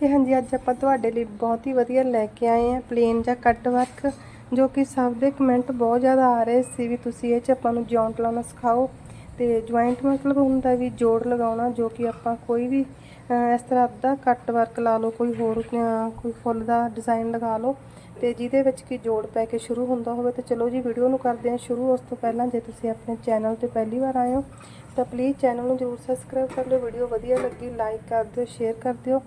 ਤੇ ਹਾਂਜੀ, ਅੱਜ ਆਪਾਂ ਤੁਹਾਡੇ ਲਈ ਬਹੁਤ ਹੀ ਵਧੀਆ ਲੈ ਕੇ ਆਏ ਆ ਪਲੇਨ ਜਾਂ ਕੱਟ ਵਰਕ ਜੋ ਕਿ ਸਭ ਦੇ ਕਮੈਂਟ ਬਹੁਤ ਜ਼ਿਆਦਾ ਆ ਰਹੇ ਸੀ ਵੀ ਤੁਸੀਂ ਇਹ ਚ ਆਪਾਂ ਨੂੰ ਜੌਂਟ ਲਾਉਣਾ ਸਿਖਾਓ। ਤੇ ਜੁਆਇੰਟ ਮਤਲਬ ਹੁੰਦਾ ਵੀ ਜੋੜ ਲਗਾਉਣਾ, ਜੋ ਕਿ ਆਪਾਂ ਕੋਈ ਵੀ ਇਸ ਤਰ੍ਹਾਂ ਦਾ ਕੱਟ ਵਰਕ ਲਾ ਲਓ, ਕੋਈ ਹੋਰ ਕੋਈ ਫੁੱਲ ਦਾ ਡਿਜ਼ਾਈਨ ਲਗਾ ਲਓ, ਤੇ ਜਿਹਦੇ ਵਿੱਚ ਕਿ ਜੋੜ ਪੈ ਕੇ ਸ਼ੁਰੂ ਹੁੰਦਾ ਹੋਵੇ, ਤੇ ਚਲੋ ਜੀ ਵੀਡੀਓ ਨੂੰ ਕਰਦੇ ਹਾਂ ਸ਼ੁਰੂ। ਉਸ ਤੋਂ ਪਹਿਲਾਂ ਜੇ ਤੁਸੀਂ ਆਪਣੇ ਚੈਨਲ ਤੇ ਪਹਿਲੀ ਵਾਰ ਆਏ ਹੋ, ਤਾਂ ਪਲੀਜ਼ ਚੈਨਲ ਨੂੰ ਜਰੂਰ ਸਬਸਕ੍ਰਾਈਬ ਕਰ ਲਿਓ। ਵੀਡੀਓ ਵਧੀਆ ਲੱਗੀ ਲਾਈਕ ਕਰ ਦਿਓ ਸ਼ੇਅਰ ਕਰ ਦਿਓ।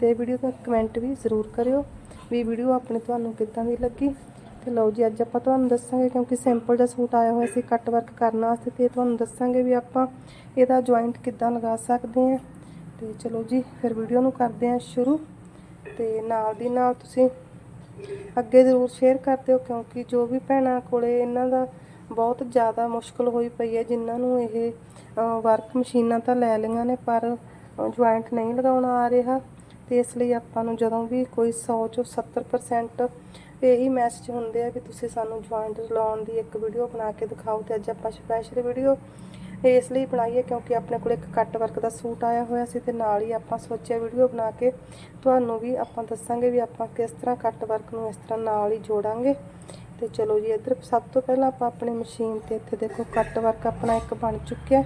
ਤੇ ਵੀਡੀਓ ਦਾ ਕਮੈਂਟ ਵੀ ਜ਼ਰੂਰ ਕਰਿਓ ਵੀ ਵੀਡੀਓ ਆਪਣੇ ਤੁਹਾਨੂੰ ਕਿੱਦਾਂ ਦੀ ਲੱਗੀ? ਤੇ ਲਓ ਜੀ, ਅੱਜ ਆਪਾਂ ਤੁਹਾਨੂੰ ਦੱਸਾਂਗੇ ਕਿਉਂਕਿ ਸਿੰਪਲ ਜਿਹਾ ਸੂਟ ਆਇਆ ਹੋਇਆ ਸੀ ਕੱਟ ਵਰਕ ਕਰਨ ਵਾਸਤੇ ਤੇ ਤੁਹਾਨੂੰ ਦੱਸਾਂਗੇ ਵੀ ਆਪਾਂ ਇਹਦਾ ਜੁਆਇੰਟ ਕਿੱਦਾਂ ਲਗਾ ਸਕਦੇ ਹਾਂ। ਤੇ ਚਲੋ ਜੀ, ਫਿਰ ਵੀਡੀਓ ਨੂੰ ਕਰਦੇ ਹਾਂ ਸ਼ੁਰੂ ਤੇ ਨਾਲ ਦੀ ਨਾਲ ਤੁਸੀਂ ਅੱਗੇ ਜ਼ਰੂਰ ਸ਼ੇਅਰ ਕਰ ਦਿਓ ਕਿਉਂਕਿ ਜੋ ਵੀ ਭੈਣਾਂ ਕੋਲੇ ਇਹਨਾਂ ਦਾ ਬਹੁਤ ਜ਼ਿਆਦਾ ਮੁਸ਼ਕਲ ਹੋਈ ਪਈ ਹੈ, ਜਿਨ੍ਹਾਂ ਨੂੰ ਇਹ ਵਰਕ ਮਸ਼ੀਨਾਂ ਤਾਂ ਲੈ ਲਈਆਂ ਨੇ ਪਰ ਜੁਆਇੰਟ ਨਹੀਂ ਲਗਾਉਣਾ ਆ ਰਿਹਾ। ਤੇ ਇਸ ਲਈ ਆਪਾਂ ਨੂੰ ਜਦੋਂ ਵੀ ਕੋਈ 100 ਚੋਂ 70% ਇਹੀ ਮੈਸੇਜ ਹੁੰਦੇ ਆ ਵੀ ਤੁਸੀਂ ਸਾਨੂੰ ਜੁਆਇੰਟ ਲਾਉਣ ਦੀ ਇੱਕ ਵੀਡੀਓ ਬਣਾ ਕੇ ਦਿਖਾਓ ਤੇ ਅੱਜ ਆਪਾਂ ਸਪੈਸ਼ਲ ਵੀਡੀਓ ਇਸ ਲਈ ਬਣਾਈ ਹੈ ਕਿਉਂਕਿ ਆਪਣੇ ਕੋਲ ਇੱਕ ਕੱਟ ਵਰਕ ਦਾ ਸੂਟ ਆਇਆ ਹੋਇਆ ਸੀ ਤੇ ਨਾਲ ਹੀ ਆਪਾਂ ਸੋਚਿਆ ਵੀਡੀਓ ਬਣਾ ਕੇ ਤੁਹਾਨੂੰ ਵੀ ਆਪਾਂ ਦੱਸਾਂਗੇ ਵੀ ਆਪਾਂ ਕਿਸ ਤਰ੍ਹਾਂ ਕੱਟ ਵਰਕ ਨੂੰ ਇਸ ਤਰ੍ਹਾਂ ਨਾਲ ਹੀ ਜੋੜਾਂਗੇ। ਤੇ ਚਲੋ ਜੀ, ਇੱਧਰ ਸਭ ਤੋਂ ਪਹਿਲਾਂ ਆਪਾਂ ਆਪਣੀ ਮਸ਼ੀਨ ਤੇ ਇੱਥੇ ਦੇਖੋ ਕੱਟ ਵਰਕ ਆਪਣਾ ਇੱਕ ਬਣ ਚੁੱਕਿਆ।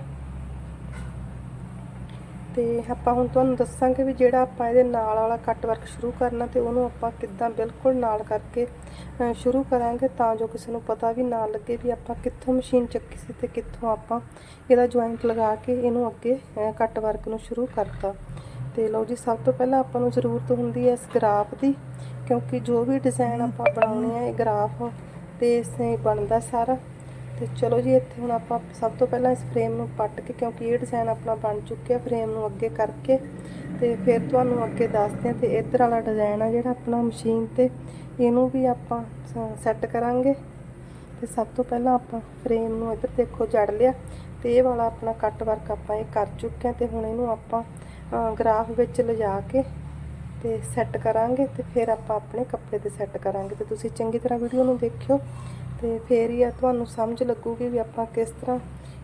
ਤੇ ਆਪਾਂ ਹੁਣ ਤੁਹਾਨੂੰ ਦੱਸਾਂਗੇ ਵੀ ਜਿਹੜਾ ਆਪਾਂ ਇਹਦੇ ਨਾਲ ਵਾਲਾ ਕੱਟ ਵਰਕ ਸ਼ੁਰੂ ਕਰਨਾ ਤੇ ਉਹਨੂੰ ਆਪਾਂ ਕਿੱਦਾਂ ਬਿਲਕੁਲ ਨਾਲ ਕਰਕੇ ਸ਼ੁਰੂ ਕਰਾਂਗੇ ਤਾਂ ਜੋ ਕਿਸੇ ਨੂੰ ਪਤਾ ਵੀ ਨਾ ਲੱਗੇ ਵੀ ਆਪਾਂ ਕਿੱਥੋਂ ਮਸ਼ੀਨ ਚੱਕੀ ਸੀ ਤੇ ਕਿੱਥੋਂ ਆਪਾਂ ਇਹਦਾ ਜੁਆਇੰਟ ਲਗਾ ਕੇ ਇਹਨੂੰ ਅੱਗੇ ਕੱਟ ਵਰਕ ਨੂੰ ਸ਼ੁਰੂ ਕਰਤਾ। ਤੇ ਲਓ ਜੀ, ਸਭ ਤੋਂ ਪਹਿਲਾਂ ਆਪਾਂ ਨੂੰ ਜ਼ਰੂਰਤ ਹੁੰਦੀ ਹੈ ਇਸ ਗਰਾਫ ਦੀ, ਕਿਉਂਕਿ ਜੋ ਵੀ ਡਿਜ਼ਾਈਨ ਆਪਾਂ ਬਣਾਉਣੇ ਆ ਇਹ ਗਰਾਫ ਤੇ ਇਸੇ ਬਣਦਾ ਸਾਰਾ। ਤੇ ਚਲੋ ਜੀ, ਇੱਥੇ ਹੁਣ ਆਪਾਂ ਸਭ ਤੋਂ ਪਹਿਲਾਂ ਇਸ ਫਰੇਮ ਨੂੰ ਪੱਟ ਕੇ, ਕਿਉਂਕਿ ਇਹ ਡਿਜ਼ਾਈਨ ਆਪਣਾ ਬਣ ਚੁੱਕਿਆ ਫਰੇਮ ਨੂੰ ਅੱਗੇ ਕਰਕੇ ਤੇ ਫਿਰ ਤੁਹਾਨੂੰ ਅੱਗੇ ਦੱਸਦੇ ਹਾਂ ਤੇ ਇੱਧਰ ਵਾਲਾ ਡਿਜ਼ਾਈਨ ਆ ਜਿਹੜਾ ਆਪਣਾ ਮਸ਼ੀਨ ਤੇ, ਇਹਨੂੰ ਵੀ ਆਪਾਂ ਸੈੱਟ ਕਰਾਂਗੇ। ਤੇ ਸਭ ਤੋਂ ਪਹਿਲਾਂ ਆਪਾਂ ਫਰੇਮ ਨੂੰ ਇੱਧਰ ਦੇਖੋ, ਜੜ ਲਿਆ ਤੇ ਇਹ ਵਾਲਾ ਆਪਣਾ ਕੱਟ ਵਰਕ ਆਪਾਂ ਇਹ ਕਰ ਚੁੱਕੇ ਹਾਂ ਤੇ ਹੁਣ ਇਹਨੂੰ ਆਪਾਂ ਗ੍ਰਾਫ ਵਿੱਚ ਲਿਜਾ ਕੇ ਤੇ ਸੈੱਟ ਕਰਾਂਗੇ ਤੇ ਫਿਰ ਆਪਾਂ ਆਪਣੇ ਕੱਪੜੇ ਤੇ ਸੈੱਟ ਕਰਾਂਗੇ। ਤੇ ਤੁਸੀਂ ਚੰਗੀ ਤਰ੍ਹਾਂ ਵੀਡੀਓ ਨੂੰ ਦੇਖਿਓ। ਤੇ ਫੇਰ ਹੀ ਆ ਤੁਹਾਨੂੰ ਸਮਝ ਲੱਗੂਗੀ ਵੀ ਆਪਾਂ ਕਿਸ ਤਰ੍ਹਾਂ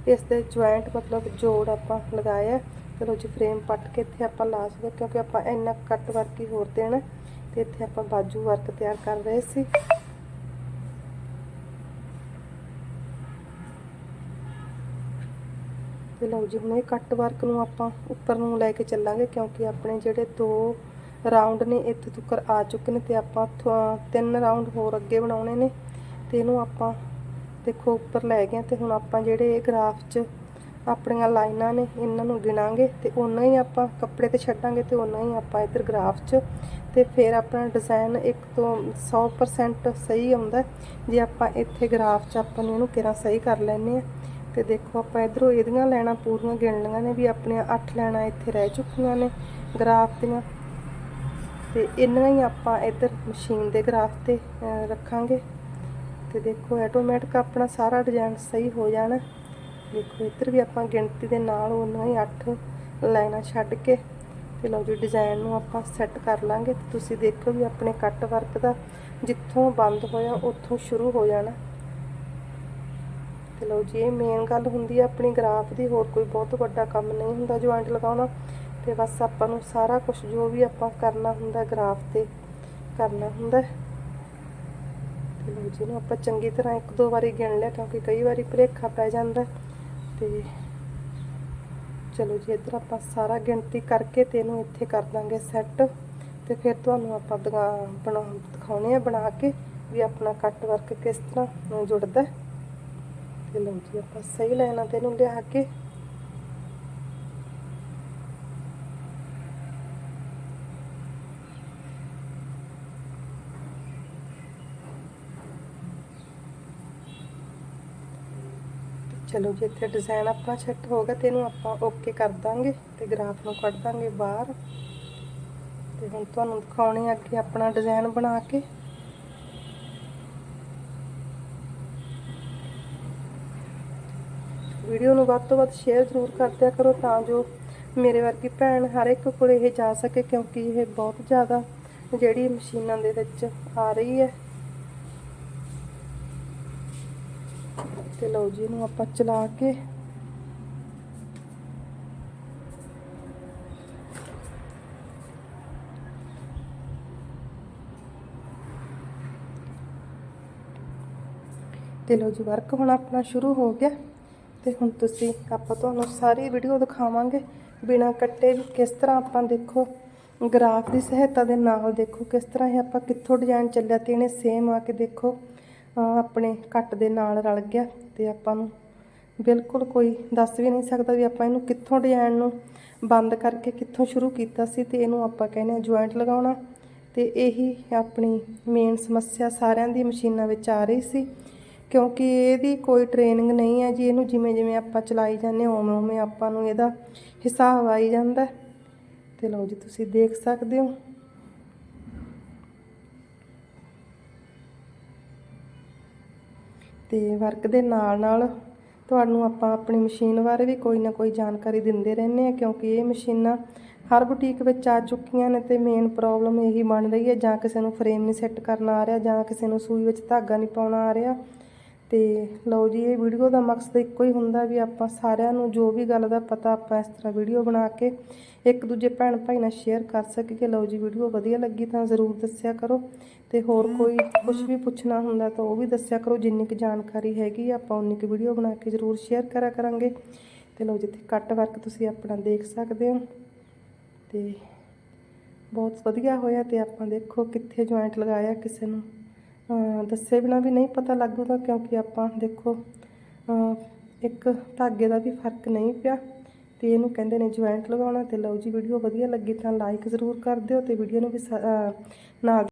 ਇਸ ਦੇ ਜੁਆਇੰਟ ਮਤਲਬ ਜੋੜ ਆਪਾਂ ਲਗਾਇਆ ਚਲੋ ਜੀ ਫਰੇਮ ਪੱਟ ਕੇ ਇੱਥੇ ਆਪਾਂ ਲਾ ਸਕਦੇ ਕਿਉਂਕਿ ਆਪਾਂ ਇੰਨਾ ਕੱਟ ਵਰਕ ਹੀ ਹੋਰ ਦੇਣਾ ਤੇ ਇੱਥੇ ਆਪਾਂ ਬਾਜੂ ਵਰਕ ਤਿਆਰ ਕਰ ਰਹੇ ਸੀ। ਤੇ ਲਓ ਜੀ, ਹੁਣ ਇਹ ਕੱਟ ਵਰਕ ਨੂੰ ਆਪਾਂ ਉੱਪਰ ਨੂੰ ਲੈ ਕੇ ਚੱਲਾਂਗੇ, ਕਿਉਂਕਿ ਆਪਣੇ ਜਿਹੜੇ ਦੋ ਰਾਉਂਡ ਨੇ ਇੱਥੇ ਤੱਕ ਆ ਚੁੱਕੇ ਨੇ ਤੇ ਆਪਾਂ ਤਿੰਨ ਰਾਉਂਡ ਹੋਰ ਅੱਗੇ ਬਣਾਉਣੇ ਨੇ। ਤੇ ਇਹਨੂੰ ਆਪਾਂ ਦੇਖੋ ਉੱਪਰ ਲੈ ਗਏ ਤੇ ਹੁਣ ਆਪਾਂ ਜਿਹੜੇ ਇਹ ਗ੍ਰਾਫ 'ਚ ਆਪਣੀਆਂ ਲਾਈਨਾਂ ਨੇ, ਇਹਨਾਂ ਨੂੰ ਗਿਣਾਂਗੇ ਤੇ ਉਹਨਾਂ ਹੀ ਆਪਾਂ ਕੱਪੜੇ ਤੇ ਛੱਡਾਂਗੇ ਤੇ ਉਹਨਾਂ ਹੀ ਆਪਾਂ ਇੱਧਰ ਗ੍ਰਾਫ 'ਚ ਤੇ ਫਿਰ ਆਪਣਾ ਡਿਜ਼ਾਈਨ ਇੱਕ ਤੋਂ 100% ਸਹੀ ਆਉਂਦਾ ਜੇ ਆਪਾਂ ਇੱਥੇ ਗ੍ਰਾਫ 'ਚ ਆਪਾਂ ਨੂੰ ਇਹਨੂੰ ਕਿਰਾਂ ਸਹੀ ਕਰ ਲੈਨੇ ਆ ਤੇ ਦੇਖੋ ਆਪਾਂ ਇਧਰੋਂ ਇਹਦੀਆਂ ਲੈਣਾ ਪੂਰੀਆਂ ਗਿਣ ਲਈਆਂ ਨੇ ਵੀ ਆਪਣੀਆਂ 8 ਲੈਣਾ ਇੱਥੇ ਰਹਿ ਚੁੱਕੀਆਂ ਨੇ ਗ੍ਰਾਫ ਦੀਆਂ। ਤੇ ਇਹਨਾਂ ਹੀ ਆਪਾਂ ਇੱਧਰ ਮਸ਼ੀਨ ਦੇ ਗ੍ਰਾਫ ਤੇ ਰੱਖਾਂਗੇ। ਤੇ ਦੇਖੋ ਆਟੋਮੈਟਿਕ ਆਪਣਾ ਸਾਰਾ ਡਿਜ਼ਾਈਨ ਸਹੀ ਹੋ ਜਾਣਾ। ਦੇਖੋ, ਇੱਧਰ ਵੀ ਆਪਾਂ ਗਿਣਤੀ ਦੇ ਨਾਲ ਉਹਨਾਂ ਹੀ 8 ਲਾਈਨਾਂ ਛੱਡ ਕੇ, ਤੇ ਲਓ ਜੀ ਡਿਜ਼ਾਈਨ ਨੂੰ ਆਪਾਂ ਸੈੱਟ ਕਰ ਲਾਂਗੇ। ਤੇ ਤੁਸੀਂ ਦੇਖੋ ਵੀ ਆਪਣੇ ਕੱਟ ਵਰਕ ਦਾ ਜਿੱਥੋਂ ਬੰਦ ਹੋਇਆ, ਉੱਥੋਂ ਸ਼ੁਰੂ ਹੋ ਜਾਣਾ। ਤੇ ਲਓ ਜੀ, ਇਹ ਮੇਨ ਗੱਲ ਹੁੰਦੀ ਹੈ ਆਪਣੀ ਗ੍ਰਾਫ ਦੀ ਹੋਰ ਕੋਈ ਬਹੁਤ ਵੱਡਾ ਕੰਮ ਨਹੀਂ ਹੁੰਦਾ ਜੁਆਇੰਟ ਲਗਾਉਣਾ। ਤੇ ਬਸ ਆਪਾਂ ਨੂੰ ਸਾਰਾ ਕੁਝ ਜੋ ਵੀ ਆਪਾਂ ਕਰਨਾ ਹੁੰਦਾ ਗ੍ਰਾਫ ਤੇ ਕਰਨਾ ਹੁੰਦਾ। ਹੈ। ਨੂੰ ਆਪਾਂ ਚੰਗੀ ਤਰ੍ਹਾਂ ਇੱਕ ਦੋ ਵਾਰੀ ਗਿਣ ਲਿਆ ਕਿਉਂਕਿ ਕਈ ਵਾਰੀ ਭੁਲੇਖਾ ਪੈ ਜਾਂਦਾ ਤੇ ਚਲੋ ਜੀ, ਇੱਧਰ ਆਪਾਂ ਸਾਰਾ ਗਿਣਤੀ ਕਰਕੇ ਤੇ ਇਹਨੂੰ ਇੱਥੇ ਕਰ ਦਾਂਗੇ ਸੈੱਟ ਤੇ ਫਿਰ ਤੁਹਾਨੂੰ ਆਪਾਂ ਬਣਾ, ਦਿਖਾਉਣੇ ਆ ਬਣਾ ਕੇ ਵੀ ਆਪਣਾ ਕੱਟ ਵਰਕ ਕਿਸ ਤਰ੍ਹਾਂ ਜੁੜਦਾ ਤੇ ਲਓ ਜੀ, ਆਪਾਂ ਸਹੀ ਲਾਈਨਾਂ ਤੇ ਇਹਨੂੰ ਲਿਆ ਕੇ ਚਲੋ ਜੀ, ਇੱਥੇ ਡਿਜ਼ਾਈਨ ਆਪਣਾ ਸੈੱਟ ਹੋ ਗਿਆ ਤੇ ਇਹਨੂੰ ਆਪਾਂ ਓਕੇ ਕਰ ਦਾਂਗੇ ਤੇ ਗ੍ਰਾਫ ਨੂੰ ਕੱਢ ਦਾਂਗੇ ਬਾਹਰ। ਤੇ ਹੁਣ ਤੁਹਾਨੂੰ ਦਿਖਾਉਣੀ ਅੱਗੇ ਆਪਣਾ ਡਿਜ਼ਾਈਨ ਬਣਾ ਕੇ। ਵੀਡੀਓ ਨੂੰ ਵੱਧ ਤੋਂ ਵੱਧ ਸ਼ੇਅਰ ਜ਼ਰੂਰ ਕਰਦਿਆ ਕਰੋ ਤਾਂ ਜੋ ਮੇਰੇ ਵਰਗੀ ਭੈਣ ਹਰ ਇੱਕ ਕੋਲ ਇਹ ਜਾ ਸਕੇ ਕਿਉਂਕਿ ਇਹ ਬਹੁਤ ਜ਼ਿਆਦਾ ਜਿਹੜੀ ਮਸ਼ੀਨਾਂ ਦੇ ਵਿੱਚ ਆ ਰਹੀ ਹੈ। ਤੇ ਲਓ ਜੀ, ਇਹਨੂੰ ਆਪਾਂ ਚਲਾ ਕੇ ਤੇ ਲਓ ਜੀ ਵਰਕ ਹੁਣ ਆਪਣਾ ਸ਼ੁਰੂ ਹੋ ਗਿਆ। ਤੇ ਹੁਣ ਤੁਸੀਂ, ਆਪਾਂ ਤੁਹਾਨੂੰ ਸਾਰੀ ਵੀਡੀਓ ਦਿਖਾਵਾਂਗੇ ਬਿਨਾ ਕੱਟੇ ਵੀ ਕਿਸ ਤਰ੍ਹਾਂ ਆਪਾਂ ਦੇਖੋ ਗ੍ਰਾਫ ਦੀ ਸਹਾਇਤਾ ਦੇ ਨਾਲ ਦੇਖੋ ਕਿਸ ਤਰ੍ਹਾਂ ਇਹ ਆਪਾਂ ਕਿੱਥੋਂ ਡਿਜ਼ਾਈਨ ਚੱਲਿਆ ਤੇ ਇਹਨੇ ਸੇਮ ਆ ਕੇ ਦੇਖੋ। ਆਪਣੇ ਕੱਟ ਦੇ ਨਾਲ ਰਲ ਗਿਆ ਤੇ ਆਪਾਂ ਨੂੰ ਬਿਲਕੁਲ ਕੋਈ ਦੱਸ ਵੀ ਨਹੀਂ ਸਕਦਾ ਵੀ ਆਪਾਂ ਇਹਨੂੰ ਕਿੱਥੋਂ ਡਿਜ਼ਾਈਨ ਨੂੰ ਬੰਦ ਕਰਕੇ ਕਿੱਥੋਂ ਸ਼ੁਰੂ ਕੀਤਾ ਸੀ ਤੇ ਇਹਨੂੰ ਆਪਾਂ ਕਹਿੰਦੇ ਆ ਜੁਆਇੰਟ ਲਗਾਉਣਾ। ਤੇ ਇਹੀ ਆਪਣੀ ਮੇਨ ਸਮੱਸਿਆ ਸਾਰਿਆਂ ਦੀ ਮਸ਼ੀਨਾਂ ਵਿੱਚ ਆ ਰਹੀ ਸੀ ਕਿਉਂਕਿ ਇਹਦੀ ਕੋਈ ਟ੍ਰੇਨਿੰਗ ਨਹੀਂ ਹੈ ਜੀ ਇਹਨੂੰ ਜਿਵੇਂ ਜਿਵੇਂ ਆਪਾਂ ਚਲਾਈ ਜਾਂਦੇ ਹਾਂ, ਉਵੇਂ ਉਵੇਂ ਆਪਾਂ ਨੂੰ ਇਹਦਾ ਹਿਸਾਬ ਆਈ ਜਾਂਦਾ। ਤੇ ਲਓ ਜੀ ਤੁਸੀਂ ਦੇਖ ਸਕਦੇ ਹੋ। ਤੇ ਵਰਕ ਦੇ ਨਾਲ ਨਾਲ ਤੁਹਾਨੂੰ ਆਪਾਂ ਆਪਣੀ ਮਸ਼ੀਨ ਬਾਰੇ ਵੀ ਕੋਈ ਨਾ ਕੋਈ ਜਾਣਕਾਰੀ ਦਿੰਦੇ ਰਹਿੰਦੇ ਆ ਕਿਉਂਕਿ ਇਹ ਮਸ਼ੀਨਾਂ ਹਰ ਬੁਟੀਕ ਵਿੱਚ ਆ ਚੁੱਕੀਆਂ ਨੇ ਤੇ ਮੇਨ ਪ੍ਰੋਬਲਮ ਇਹੀ ਬਣ ਰਹੀ ਹੈ, ਜਾਂ ਕਿਸੇ ਨੂੰ ਫਰੇਮ ਨਹੀਂ ਸੈੱਟ ਕਰਨਾ ਆ ਰਿਹਾ, ਜਾਂ ਕਿਸੇ ਨੂੰ ਸੂਈ ਵਿੱਚ ਧਾਗਾ ਨਹੀਂ ਪਾਉਣਾ ਆ ਰਿਹਾ। ਅਤੇ ਲਓ ਜੀ, ਇਹ ਵੀਡੀਓ ਦਾ ਮਕਸਦ ਇੱਕੋ ਹੀ ਹੁੰਦਾ ਵੀ ਆਪਾਂ ਸਾਰਿਆਂ ਨੂੰ ਜੋ ਵੀ ਗੱਲ ਦਾ ਪਤਾ ਆਪਾਂ ਇਸ ਤਰ੍ਹਾਂ ਵੀਡੀਓ ਬਣਾ ਕੇ ਇੱਕ ਦੂਜੇ ਭੈਣ ਭਾਈ ਨਾਲ ਸ਼ੇਅਰ ਕਰ ਸਕੀਏ। ਲਓ ਜੀ, ਵੀਡੀਓ ਵਧੀਆ ਲੱਗੀ ਤਾਂ ਜ਼ਰੂਰ ਦੱਸਿਆ ਕਰੋ ਤੇ ਹੋਰ ਕੋਈ ਕੁਝ ਵੀ ਪੁੱਛਣਾ ਹੁੰਦਾ ਤਾਂ ਉਹ ਵੀ ਦੱਸਿਆ ਕਰੋ। ਜਿੰਨੀ ਕੁ ਜਾਣਕਾਰੀ ਹੈਗੀ ਆਪਾਂ ਉਨੀ ਕੁ ਵੀਡੀਓ ਬਣਾ ਕੇ ਜ਼ਰੂਰ ਸ਼ੇਅਰ ਕਰਿਆ ਕਰਾਂਗੇ। ਤੇ ਲਓ ਜਿੱਥੇ ਕੱਟ ਵਰਕ ਤੁਸੀਂ ਆਪਣਾ ਦੇਖ ਸਕਦੇ ਹੋ ਤੇ ਬਹੁਤ ਵਧੀਆ ਹੋਇਆ ਤੇ ਆਪਾਂ ਦੇਖੋ ਕਿੱਥੇ ਜੁਆਇੰਟ ਲਗਾਇਆ ਕਿਸੇ ਨੂੰ। ਦੱਸੇ ਬਿਨਾ ਵੀ ਨਹੀਂ ਪਤਾ ਲੱਗੂਗਾ ਕਿਉਂਕਿ ਆਪਾਂ ਦੇਖੋ ਇੱਕ ਧਾਗੇ ਦਾ ਵੀ ਫ਼ਰਕ ਨਹੀਂ ਪਿਆ ਤੇ ਇਹਨੂੰ ਕਹਿੰਦੇ ਨੇ ਜੁਆਇੰਟ ਲਗਾਉਣਾ ਤੇ ਲਓ ਜੀ ਵੀਡੀਓ ਵਧੀਆ ਲੱਗੀ ਤਾਂ ਲਾਈਕ ਜ਼ਰੂਰ ਕਰ ਦਿਓ ਤੇ ਵੀਡੀਓ ਨੂੰ ਵੀ ਸ- ਅਹ ਨਾਲ